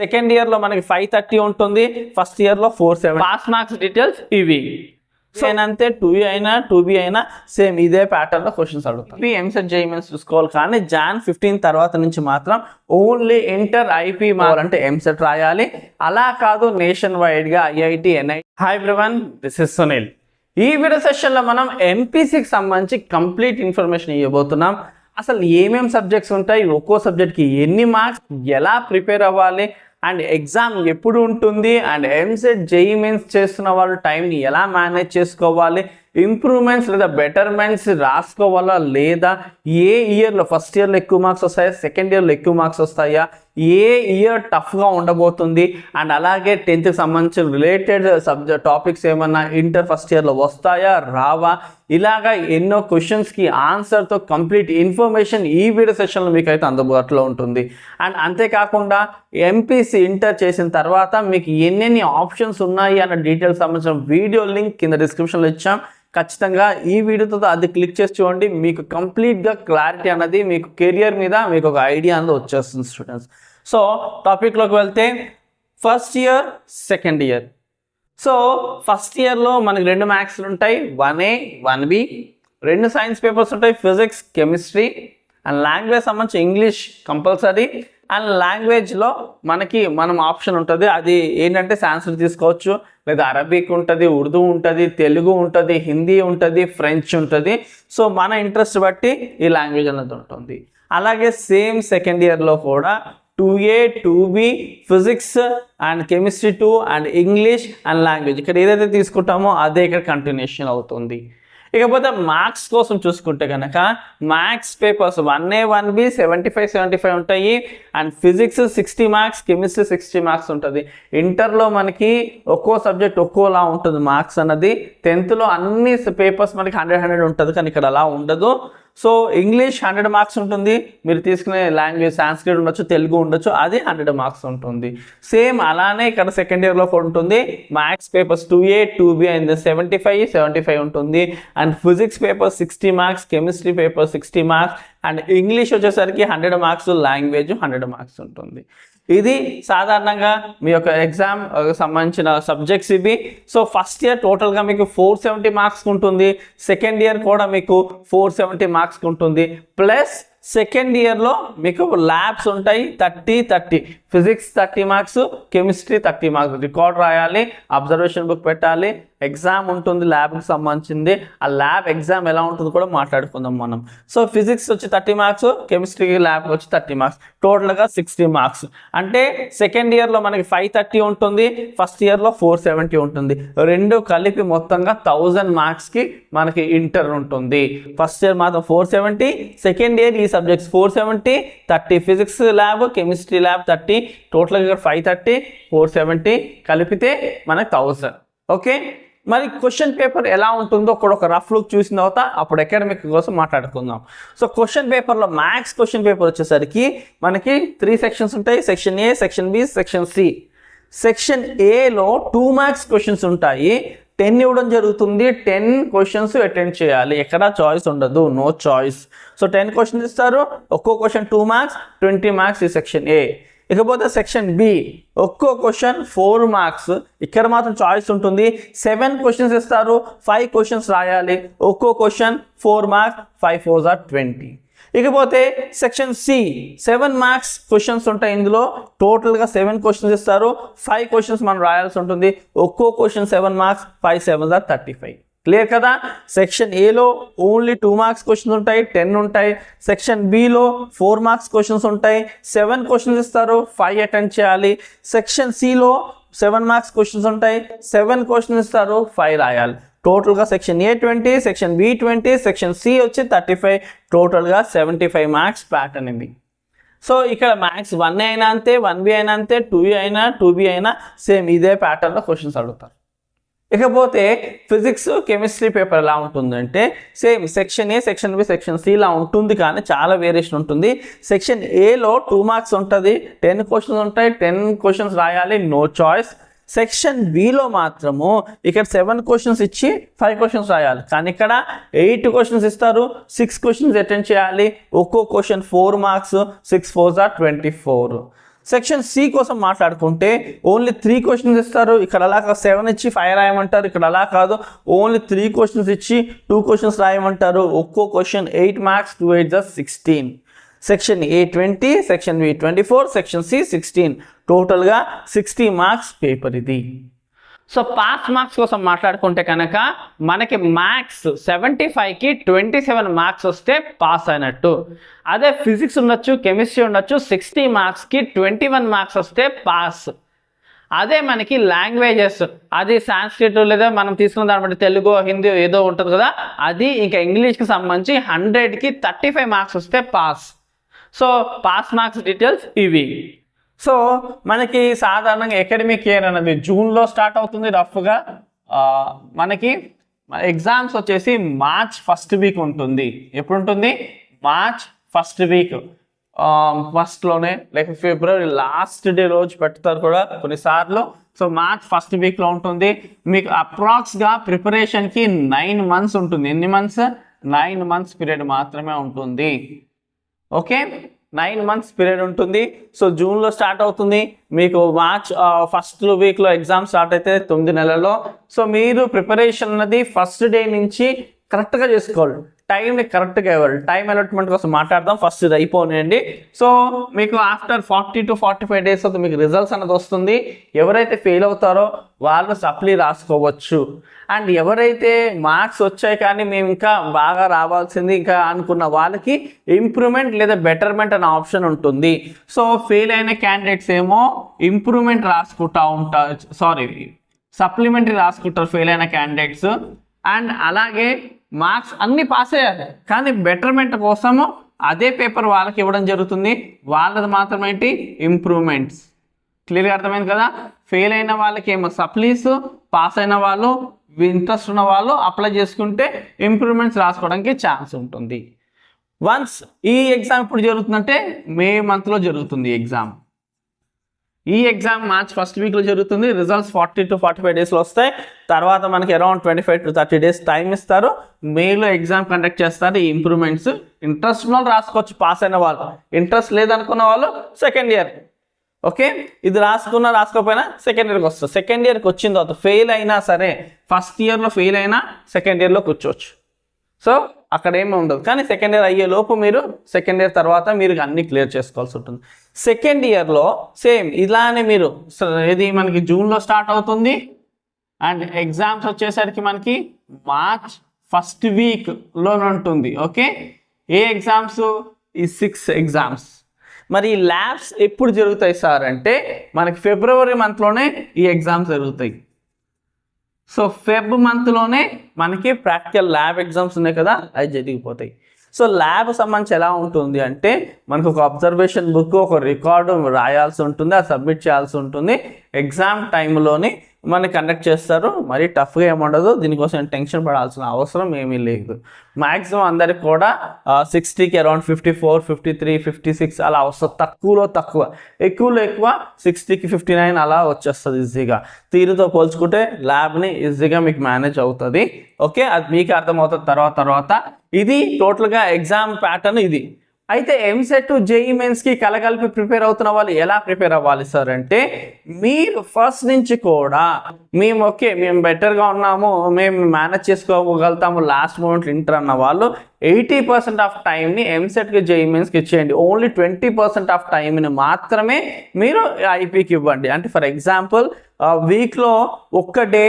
Second ఇయర్లో మనకి five thirty ఉంటుంది. ఫస్ట్ ఇయర్లో four seven pass marks details ఇవి. అంతే టూ అయినా టూ బి అయినా సేమ్ ఇదే ప్యాటర్న్లో క్వశ్చన్స్ అడుగుతాం ఎంసెట్ జేఈమెన్స్ చూసుకోవాలి. కానీ జాన్ ఫిఫ్టీన్ తర్వాత నుంచి మాత్రం ఓన్లీ ఇంటర్ ఐపీ అంటే ఎంసెట్ రాయాలి. అలా కాదు నేషన్ వైడ్గా IIT NI hi everyone this is Sunil ఈ వీడియో సెషన్లో మనం ఎంపీసీకి సంబంధించి కంప్లీట్ ఇన్ఫర్మేషన్ ఇవ్వబోతున్నాం. అసలు ఏమేం సబ్జెక్ట్స్ ఉంటాయి? ఒక్కో సబ్జెక్ట్కి ఎన్ని మార్క్స్ ఎలా ప్రిపేర్ అవ్వాలి? అండ్ ఎగ్జామ్ ఎప్పుడు ఉంటుంది అండ్ ఎంసెట్ జేఈ మీన్స్ చేస్తున్న వాళ్ళు టైంని ఎలా మేనేజ్ చేసుకోవాలి? ఇంప్రూవ్మెంట్స్ లేదా బెటర్మెంట్స్ రాసుకోవాలా లేదా ఏ ఇయర్లో ఫస్ట్ ఇయర్లో ఎక్కువ మార్క్స్ వస్తాయా? సెకండ్ ఇయర్లో ఎక్కువ మార్క్స్ వస్తాయా? ఏ ఇయర్ టఫ్గా ఉండబోతుంది? అండ్ అలాగే టెన్త్కి సంబంధించిన రిలేటెడ్ సబ్జెక్ట్ టాపిక్స్ ఏమన్నా ఇంటర్ ఫస్ట్ ఇయర్లో వస్తాయా? రావా? ఇలాగా ఎన్నో క్వశ్చన్స్కి ఆన్సర్తో కంప్లీట్ ఇన్ఫర్మేషన్ ఈ వీడియో సెషన్లో మీకు అయితే అందుబాటులో ఉంటుంది. అండ్ అంతేకాకుండా ఎంపీసీ ఇంటర్ చేసిన తర్వాత మీకు ఎన్నెన్ని ఆప్షన్స్ ఉన్నాయి అన్న డీటెయిల్స్ సంబంధించిన వీడియో లింక్ కింద డిస్క్రిప్షన్లో ఇచ్చాం. ఖచ్చితంగా ఈ వీడియోతో అది క్లిక్ చేసి చూడండి. మీకు కంప్లీట్గా క్లారిటీ అన్నది మీకు కెరియర్ మీద మీకు ఒక ఐడియా అనేది వచ్చేస్తుంది స్టూడెంట్స్. సో టాపిక్లోకి వెళ్తే first year second year. So first ఇయర్లో మనకి రెండు మ్యాథ్స్లు ఉంటాయి. One A one B. రెండు సైన్స్ పేపర్స్ ఉంటాయి. ఫిజిక్స్ కెమిస్ట్రీ అండ్ లాంగ్వేజ్ సంబంధించి ఇంగ్లీష్ కంపల్సరీ. అండ్ లాంగ్వేజ్లో మనకి మనం ఆప్షన్ ఉంటుంది. అది ఏంటంటే సాన్స్క్రిట్ తీసుకోవచ్చు. లేదా అరబిక్ ఉంటుంది ఉర్దూ ఉంటుంది తెలుగు ఉంటుంది హిందీ ఉంటుంది ఫ్రెంచ్ ఉంటుంది. సో మన ఇంట్రెస్ట్ బట్టి ఈ లాంగ్వేజ్ అనేది ఉంటుంది. అలాగే సేమ్ సెకండ్ ఇయర్లో కూడా two A two B physics and chemistry two and English and language. ఇక్కడ ఏదైతే తీసుకుంటామో అదే ఇక్కడ కంటిన్యూషన్ అవుతుంది. ఇకపోతే మార్క్స్ కోసం చూసుకుంటే కనుక maths papers one A one B seventy five seventy five ఉంటాయి. And physics sixty marks chemistry sixty marks ఉంటుంది. ఇంటర్లో మనకి ఒక్కో సబ్జెక్ట్ ఒక్కోలా ఉంటుంది మార్క్స్ అన్నది. టెన్త్లో అన్ని పేపర్స్ మనకి హండ్రెడ్ హండ్రెడ్ ఉంటుంది. కానీ ఇక్కడ అలా ఉండదు. సో ఇంగ్లీష్ హండ్రెడ్ మార్క్స్ ఉంటుంది. మీరు తీసుకునే లాంగ్వేజ్ సాంస్క్రిట్ ఉండొచ్చు తెలుగు ఉండొచ్చు అది హండ్రెడ్ మార్క్స్ ఉంటుంది. సేమ్ అలానే ఇక్కడ సెకండ్ ఇయర్లో ఉంటుంది. Maths papers two A two B and seventy five seventy five ఉంటుంది. And physics paper sixty marks chemistry paper sixty marks and English వచ్చేసరికి hundred marks language hundred marks ఉంటుంది. ఇది సాధారణంగా మీ యొక్క ఎగ్జామ్ సంబంధించిన సబ్జెక్ట్స్ ఇవి. సో ఫస్ట్ ఇయర్ టోటల్గా మీకు ఫోర్ సెవెంటీ మార్క్స్ ఉంటుంది. సెకండ్ ఇయర్ కూడా మీకు ఫోర్ సెవెంటీ మార్క్స్ ఉంటుంది. ప్లస్ సెకండ్ ఇయర్లో మీకు ల్యాబ్స్ ఉంటాయి thirty thirty physics thirty marks chemistry thirty marks record రాయాలి అబ్జర్వేషన్ బుక్ పెట్టాలి. ఎగ్జామ్ ఉంటుంది ల్యాబ్కి సంబంధించింది. ఆ ల్యాబ్ ఎగ్జామ్ ఎలా ఉంటుందో కూడా మాట్లాడుకుందాం మనం. సో ఫిజిక్స్ వచ్చి థర్టీ మార్క్స్ కెమిస్ట్రీ ల్యాబ్కి వచ్చి థర్టీ మార్క్స్ టోటల్గా సిక్స్టీ మార్క్స్ అంటే సెకండ్ ఇయర్లో మనకి ఫైవ్ థర్టీ ఉంటుంది ఫస్ట్ ఇయర్లో ఫోర్ సెవెంటీ ఉంటుంది. రెండు కలిపి మొత్తంగా థౌజండ్ మార్క్స్కి మనకి ఇంటర్ ఉంటుంది. ఫస్ట్ ఇయర్ మాత్రం ఫోర్ సెవెంటీ సెకండ్ ఇయర్ ఈ subjects four seventy thirty physics lab chemistry lab thirty టోటల్గా ఇక్కడ ఫైవ్ థర్టీ ఫోర్ సెవెంటీ కలిపితే మనకి థౌజండ్ ఓకే మరి క్వశ్చన్ పేపర్ ఎలా ఉంటుందో కూడా ఒక రఫ్ లుక్ చూసిన తర్వాత అప్పుడు అకాడమిక్ కోసం మాట్లాడుకుందాం. సో క్వశ్చన్ పేపర్లో మ్యాథ్స్ క్వశ్చన్ పేపర్ వచ్చేసరికి మనకి త్రీ సెక్షన్స్ ఉంటాయి. Section A section B section C section ఏలో టూ మార్క్స్ క్వశ్చన్స్ ఉంటాయి. టెన్ ఇవ్వడం జరుగుతుంది. టెన్ క్వశ్చన్స్ అటెండ్ చేయాలి. ఎక్కడ చాయిస్ ఉండదు. No choice so ten questions ఇస్తారు. ఒక్కో question two marks twenty marks ఈ సెక్షన్ ఏ ఇకపోతే సెక్షన్ బి ఒక్కో క్వశ్చన్ ఫోర్ మార్క్స్ ఇక్కడ మాత్రం చాయిస్ ఉంటుంది. సెవెన్ క్వశ్చన్స్ ఇస్తారు. ఫైవ్ క్వశ్చన్స్ రాయాలి. ఒక్కో question four marks five four are twenty ఇకపోతే section C seven marks questions ఉంటాయి ఇందులో. టోటల్గా సెవెన్ క్వశ్చన్స్ ఇస్తారు. ఫైవ్ క్వశ్చన్స్ మనం రాయాల్సి ఉంటుంది. ఒక్కో question seven marks five seven దా థర్టీ ఫైవ్. క్లియర్ కదా? సెక్షన్ ఏలో ఓన్లీ టూ మార్క్స్ క్వశ్చన్స్ ఉంటాయి టెన్ ఉంటాయి. సెక్షన్ బిలో ఫోర్ మార్క్స్ క్వశ్చన్స్ ఉంటాయి. సెవెన్ క్వశ్చన్స్ ఇస్తారు. ఫైవ్ అటెండ్ చేయాలి. సెక్షన్ సిలో సెవెన్ మార్క్స్ క్వశ్చన్స్ ఉంటాయి. సెవెన్ క్వశ్చన్స్ ఇస్తారు. ఫైవ్ రాయాలి. టోటల్గా section A twenty section B twenty section C వచ్చి థర్టీ ఫైవ్ టోటల్గా సెవెంటీ ఫైవ్ మార్క్స్ ప్యాటర్న్ ఇది. సో ఇక్కడ మ్యాథ్స్ వన్ అయినా అంతే వన్ బి అయినా అంతే టూ అయినా టూ బి అయినా సేమ్ ఇదే ప్యాటర్న్లో క్వశ్చన్స్ అడుగుతారు. ఇకపోతే ఫిజిక్స్ కెమిస్ట్రీ పేపర్ ఎలా ఉంటుందంటే same section A section B section C ఇలా ఉంటుంది కానీ చాలా వేరియేషన్ ఉంటుంది. సెక్షన్ ఏలో టూ మార్క్స్ ఉంటుంది టెన్ క్వశ్చన్స్ ఉంటాయి టెన్ క్వశ్చన్స్ రాయాలి నో చాయిస్. సెక్షన్ బిలో మాత్రము ఇక్కడ సెవెన్ క్వశ్చన్స్ ఇచ్చి ఫైవ్ క్వశ్చన్స్ రాయాలి. కానీ ఇక్కడ ఎయిట్ క్వశ్చన్స్ ఇస్తారు సిక్స్ క్వశ్చన్స్ అటెండ్ చేయాలి. ఒక్కో question four marks six fours are twenty four section C కోసం మాట్లాడుకుంటే ఓన్లీ త్రీ క్వశ్చన్స్ ఇస్తారు. ఇక్కడ అలా కాదు సెవెన్ ఇచ్చి ఫైవ్ రాయమంటారు. ఇక్కడ అలా కాదు ఓన్లీ త్రీ క్వశ్చన్స్ ఇచ్చి టూ క్వశ్చన్స్ రాయమంటారు. ఒక్కో question eight marks two eight just sixteen section A twenty section B twenty four section C sixteen టోటల్గా సిక్స్టీ మార్క్స్ పేపర్ ఇది. సో పాస్ మార్క్స్ కోసం మాట్లాడుకుంటే కనుక మనకి మ్యాథ్స్ సెవెంటీ ఫైవ్కి ట్వంటీ సెవెన్ మార్క్స్ వస్తే పాస్ అయినట్టు. అదే ఫిజిక్స్ ఉండొచ్చు కెమిస్ట్రీ ఉండొచ్చు సిక్స్టీ మార్క్స్కి ట్వంటీ వన్ మార్క్స్ వస్తే పాస్. అదే మనకి లాంగ్వేజెస్ అది సాంస్క్రిట్ లేదా మనం తీసుకున్న దాన్ని బట్టి తెలుగు హిందీ ఏదో ఉంటుంది కదా అది ఇంకా ఇంగ్లీష్కి సంబంధించి హండ్రెడ్కి థర్టీ ఫైవ్ మార్క్స్ వస్తే pass. So pass marks details ఇవి. సో మనకి సాధారణంగా అకాడమిక్ ఇయర్ అనేది జూన్లో స్టార్ట్ అవుతుంది రఫ్గా. మనకి ఎగ్జామ్స్ వచ్చేసి మార్చ్ ఫస్ట్ వీక్ ఉంటుంది. ఎప్పుడు ఉంటుంది మార్చ్ ఫస్ట్ వీక్. ఫస్ట్లోనే లేక ఫిబ్రవరి లాస్ట్ డే రోజు పెడతారు కూడా కొన్నిసార్లు. సో మార్చ్ ఫస్ట్ వీక్లో ఉంటుంది. మీకు అప్రాక్స్గా ప్రిపరేషన్కి నైన్ మంత్స్ ఉంటుంది. ఎన్ని మంత్స్? నైన్ మంత్స్ పీరియడ్ మాత్రమే ఉంటుంది. ఓకే? నైన్ మంత్స్ పీరియడ్ ఉంటుంది. సో జూన్లో స్టార్ట్ అవుతుంది. మీకు మార్చ్ ఫస్ట్ వీక్లో ఎగ్జామ్ స్టార్ట్ అయితే తొమ్మిది నెలల్లో. సో మీరు ప్రిపరేషన్ అన్నది ఫస్ట్ డే నుంచి కరెక్ట్గా చేసుకోవాలి. టైంని కరెక్ట్గా ఇవ్వాలి. టైం అలాట్మెంట్ కోసం మాట్లాడదాం. ఫస్ట్ ఇది అయిపోనండి సో మీకు after forty to forty five days అవుతుంది మీకు రిజల్ట్స్ అనేది వస్తుంది. ఎవరైతే ఫెయిల్ అవుతారో వాళ్ళు సప్లీ రాసుకోవచ్చు. అండ్ ఎవరైతే మార్క్స్ వచ్చాయి కానీ మేము ఇంకా బాగా రావాల్సింది ఇంకా అనుకున్న వాళ్ళకి ఇంప్రూవ్మెంట్ లేదా బెటర్మెంట్ అనే ఆప్షన్ ఉంటుంది. సో ఫెయిల్ అయిన క్యాండిడేట్స్ ఏమో ఇంప్రూవ్మెంట్ రాసుకుంటా ఉంటారు సారీ సప్లిమెంటరీ రాసుకుంటారు ఫెయిల్ అయిన క్యాండిడేట్స్ అండ్ అలాగే మార్క్స్ అన్ని పాస్ అయ్యాలి. కానీ బెటర్మెంట్ కోసము అదే పేపర్ వాళ్ళకి ఇవ్వడం జరుగుతుంది. వాళ్ళది మాత్రం ఏంటి? ఇంప్రూవ్మెంట్స్. క్లియర్గా అర్థమైంది కదా? ఫెయిల్ అయిన వాళ్ళకి ఏమో సప్లీస్ పాస్ అయిన వాళ్ళు ఇంట్రెస్ట్ ఉన్న వాళ్ళు అప్లై చేసుకుంటే ఇంప్రూవ్మెంట్స్ రాసుకోవడానికి ఛాన్స్ ఉంటుంది. వన్స్ ఈ ఎగ్జామ్ ఇప్పుడు జరుగుతుందంటే మే మంత్లో జరుగుతుంది ఎగ్జామ్. ఈ ఎగ్జామ్ మార్చ్ ఫస్ట్ వీక్లో జరుగుతుంది. Results forty to forty five డేస్లో వస్తాయి. తర్వాత మనకి around twenty five to thirty days time ఇస్తారు మేలో ఎగ్జామ్ కండక్ట్ చేస్తారు. ఈ ఇంప్రూవ్మెంట్స్ ఇంట్రెస్ట్ ఉన్న వాళ్ళు రాసుకోవచ్చు. పాస్ అయిన వాళ్ళు. ఇంట్రెస్ట్ లేదనుకున్న వాళ్ళు సెకండ్ ఇయర్ ఓకే ఇది రాసుకున్నా రాసుకోకపోయినా సెకండ్ ఇయర్కి వస్తుంది. సెకండ్ ఇయర్కి వచ్చిన తర్వాత ఫెయిల్ అయినా సరే ఫస్ట్ ఇయర్లో ఫెయిల్ అయినా సెకండ్ ఇయర్లో కూర్చోవచ్చు. సో అక్కడ ఏమి ఉండదు. కానీ సెకండ్ ఇయర్ అయ్యే లోపు మీరు సెకండ్ ఇయర్ తర్వాత మీరు అన్ని క్లియర్ చేసుకోవాల్సి ఉంటుంది. సెకండ్ ఇయర్లో సేమ్ ఇలానే మీరు ఇది మనకి జూన్లో స్టార్ట్ అవుతుంది. అండ్ ఎగ్జామ్స్ వచ్చేసరికి మనకి మార్చ్ ఫస్ట్ వీక్లో ఉంటుంది. ఓకే ఏ ఎగ్జామ్స్ ఈ సిక్స్ ఎగ్జామ్స్ మరి ఈ ల్యాబ్స్ ఎప్పుడు జరుగుతాయి సార్ అంటే మనకి ఫిబ్రవరి మంత్లోనే ఈ ఎగ్జామ్స్ జరుగుతాయి. సో ఫెబ్ మంత్లోనే మనకి ప్రాక్టికల్ ల్యాబ్ ఎగ్జామ్స్ ఉన్నాయి కదా అవి జరిగిపోతాయి. సో ల్యాబ్ సంబంధించి ఎలా ఉంటుంది అంటే మనకు ఒక అబ్జర్వేషన్ బుక్ ఒక రికార్డు రాయాల్సి ఉంటుంది అది సబ్మిట్ చేయాల్సి ఉంటుంది. ఎగ్జామ్ టైంలోని మనకి కండక్ట్ చేస్తారు. మరీ టఫ్గా ఏముండదు దీనికోసం టెన్షన్ పడాల్సిన అవసరం ఏమీ లేదు. మ్యాక్సిమం అందరికి కూడా సిక్స్టీకి around fifty four fifty three fifty six అలా వస్తుంది. తక్కువలో తక్కువ. ఎక్కువలో ఎక్కువ సిక్స్టీకి ఫిఫ్టీ నైన్ అలా వచ్చేస్తుంది ఈజీగా. తీరుతో పోల్చుకుంటే ల్యాబ్ని ఈజీగా మీకు మేనేజ్ అవుతుంది. ఓకే? అది మీకు అర్థమవుతుంది. తర్వాత తర్వాత. ఇది టోటల్గా ఎగ్జామ్ ప్యాటర్న్ ఇది. అయితే ఎంసెట్ జేఈ మెయిన్స్కి కలగలిపి ప్రిపేర్ అవుతున్న వాళ్ళు ఎలా ప్రిపేర్ అవ్వాలి సార్ అంటే మీరు ఫస్ట్ నుంచి కూడా మేము ఓకే మేము బెటర్గా ఉన్నాము మేము మేనేజ్ చేసుకోగలుగుతాము లాస్ట్ మూమెంట్ ఇంటర్ అన్న వాళ్ళు ఎయిటీ పర్సెంట్ ఆఫ్ టైంని ఎంసెట్కి జేఈ మెయిన్స్కి ఇచ్చేయండి. ఓన్లీ ట్వంటీ పర్సెంట్ ఆఫ్ టైంని మాత్రమే మీరు ఐపీకి ఇవ్వండి. అంటే ఫర్ ఎగ్జాంపుల్ వీక్లో ఒక్క డే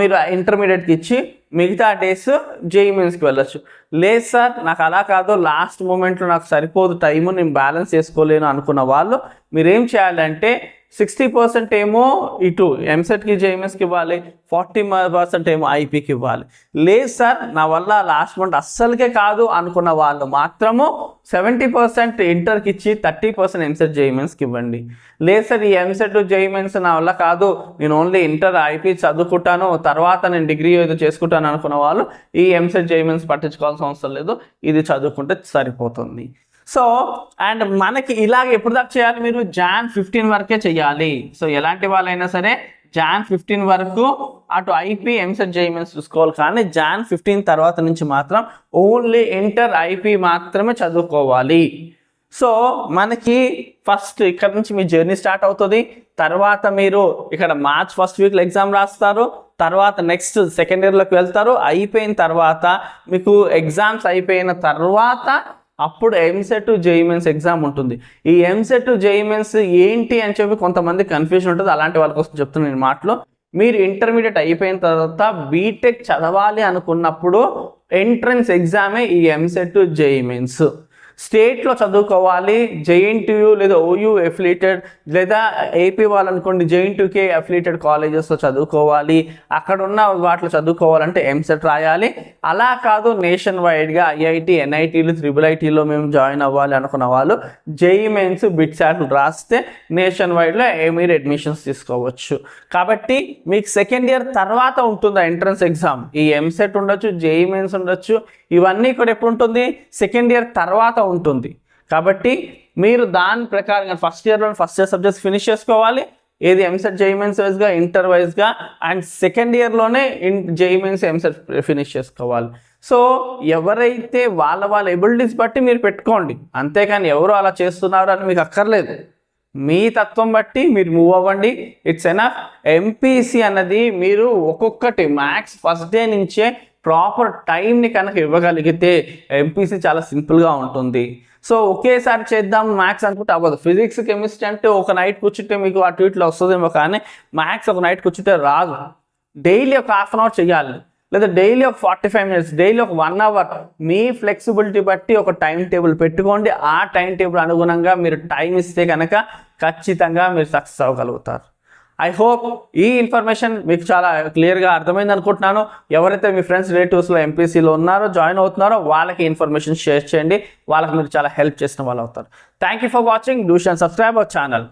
మీరు ఇంటర్మీడియట్కి ఇచ్చి మిగతా డేస్ జేఈ మెయిన్స్కి వెళ్ళొచ్చు. లేదు సార్ నాకు అలా కాదు. లాస్ట్ మూమెంట్లో నాకు సరిపోదు టైము నేను బ్యాలెన్స్ చేసుకోలేను అనుకున్న వాళ్ళు మీరేం చేయాలంటే సిక్స్టీ పర్సెంట్ ఏమో ఇటు ఎంసెట్కి జేఎంఎస్కి ఇవ్వాలి ఫార్టీ పర్సెంట్ ఏమో ఐపీకి ఇవ్వాలి. లేదు సార్ నా వల్ల లాస్ట్ మంత్ అస్సలకే కాదు అనుకున్న వాళ్ళు మాత్రము సెవెంటీ పర్సెంట్ ఇంటర్కి ఇచ్చి థర్టీ పర్సెంట్ ఎంసెట్ జేఈమెన్స్కి ఇవ్వండి. లేదు సార్ ఈ ఎంసెట్ జేఈమెన్స్ నా వల్ల కాదు. నేను ఓన్లీ ఇంటర్ ఐపీ చదువుకుంటాను. తర్వాత నేను డిగ్రీ ఏదో చేసుకుంటాను అనుకున్న వాళ్ళు ఈ ఎంసెట్ జేఈమెన్స్ పట్టించుకోవాల్సిన అవసరం లేదు. ఇది చదువుకుంటే సరిపోతుంది. సో అండ్ మనకి ఇలాగ ఎప్పుడు దాకా చేయాలి మీరు? జాన్ ఫిఫ్టీన్ వరకే చేయాలి. సో ఎలాంటి వాళ్ళైనా సరే జాన్ ఫిఫ్టీన్ వరకు అటు ఐపీ ఎంసెట్ జేఈమెన్స్ చూసుకోవాలి. కానీ జాన్ ఫిఫ్టీన్ తర్వాత నుంచి మాత్రం ఓన్లీ ఇంటర్ ఐపీ మాత్రమే చదువుకోవాలి. సో మనకి ఫస్ట్ ఇక్కడ నుంచి మీ జర్నీ స్టార్ట్ అవుతుంది. తర్వాత మీరు ఇక్కడ మార్చ్ ఫస్ట్ వీక్లో ఎగ్జామ్ రాస్తారు. తర్వాత నెక్స్ట్ సెకండ్ ఇయర్లోకి వెళ్తారు. అయిపోయిన తర్వాత మీకు ఎగ్జామ్స్ అయిపోయిన తర్వాత అప్పుడు ఎంసెట్ జేఈమెన్స్ ఎగ్జామ్ ఉంటుంది. ఈ ఎంసెట్ జేఈమెన్స్ ఏంటి అని చెప్పి కొంతమంది కన్ఫ్యూజన్ ఉంటుంది. అలాంటి వాళ్ళ కోసం చెప్తున్నాను నేను మాటలో. మీరు ఇంటర్మీడియట్ అయిపోయిన తర్వాత బీటెక్ చదవాలి అనుకున్నప్పుడు ఎంట్రన్స్ ఎగ్జామే ఈ ఎంసెట్ జేఈమెన్స్ స్టేట్లో చదువుకోవాలి జేఎన్టీయూ లేదా ఓయూ అఫిలియేటెడ్ లేదా ఏపీ వాళ్ళు అనుకోండి జేఎన్టీయూకే అఫిలియేటెడ్ కాలేజెస్లో చదువుకోవాలి అక్కడ ఉన్న వాటిలో చదువుకోవాలంటే ఎంసెట్ రాయాలి. అలా కాదు నేషన్ వైడ్గా ఐఐటి ఎన్ఐటీలు త్రిబుల్ ఐటీలో మేము జాయిన్ అవ్వాలి అనుకున్న వాళ్ళు జేఈ మెయిన్స్ బిట్ శాట్లు రాస్తే నేషన్ వైడ్లో మీరు అడ్మిషన్స్ తీసుకోవచ్చు. కాబట్టి మీకు సెకండ్ ఇయర్ తర్వాత ఉంటుంది ఎంట్రన్స్ ఎగ్జామ్? ఈ ఎంసెట్ ఉండొచ్చు జేఈ మెయిన్స్ ఉండొచ్చు ఇవన్నీ కూడా ఎప్పుడు ఉంటుంది? సెకండ్ ఇయర్ తర్వాత ఉంటుంది. కాబట్టి మీరు దాని ప్రకారంగా ఫస్ట్ ఇయర్లో ఫస్ట్ ఇయర్ సబ్జెక్ట్స్ ఫినిష్ చేసుకోవాలి. ఏది ఎంసెట్ జైమెన్స్ వైజ్గా ఇంటర్ వైజ్గా and second ఇయర్లోనే in JEE Mains EAMCET finish చేసుకోవాలి. సో ఎవరైతే వాళ్ళ వాళ్ళ ఎబిలిటీస్ బట్టి మీరు పెట్టుకోండి. అంతేకాని ఎవరు అలా చేస్తున్నారు అని మీకు అక్కర్లేదు. మీ తత్వం బట్టి మీరు మూవ్ అవ్వండి. ఇట్స్ ఎనఫ్ ఎంపీసీ అన్నది మీరు ఒక్కొక్కటి మ్యాథ్స్ ఫస్ట్ డే నుంచే ప్రాపర్ టైంని కనుక ఇవ్వగలిగితే ఎంపీసీ చాలా సింపుల్గా ఉంటుంది. సో ఒకేసారి చేద్దాం మ్యాథ్స్ అనుకుంటే అవ్వదు. ఫిజిక్స్ కెమిస్ట్రీ అంటే ఒక నైట్ కూర్చుంటే మీకు అటు ఇట్లా వస్తుందేమో కానీ మ్యాథ్స్ ఒక నైట్ కూర్చుంటే రాదు. డైలీ ఒక హాఫ్ అన్ అవర్ చేయాలి. లేదా డైలీ ఒక ఫార్టీ ఫైవ్ మినిట్స్ డైలీ ఒక వన్ అవర్ మీ ఫ్లెక్సిబిలిటీ బట్టి ఒక టైం టేబుల్ పెట్టుకోండి. ఆ టైం టేబుల్ అనుగుణంగా మీరు టైం ఇస్తే కనుక ఖచ్చితంగా మీరు సక్సెస్ అవ్వగలుగుతారు. ఐ హోప్ ఈ ఇన్ఫర్మేషన్ మీకు చాలా క్లియర్గా అర్థమైంది అనుకుంటున్నాను. ఎవరైతే మీ ఫ్రెండ్స్ రిలేటివ్స్లో ఎంపీసీలో ఉన్నారో జాయిన్ అవుతున్నారో వాళ్ళకి ఇన్ఫర్మేషన్ షేర్ చేయండి. వాళ్ళకి మీరు చాలా హెల్ప్ చేసిన వాళ్ళు అవుతారు. Thank you for watching do షన్ subscribe our channel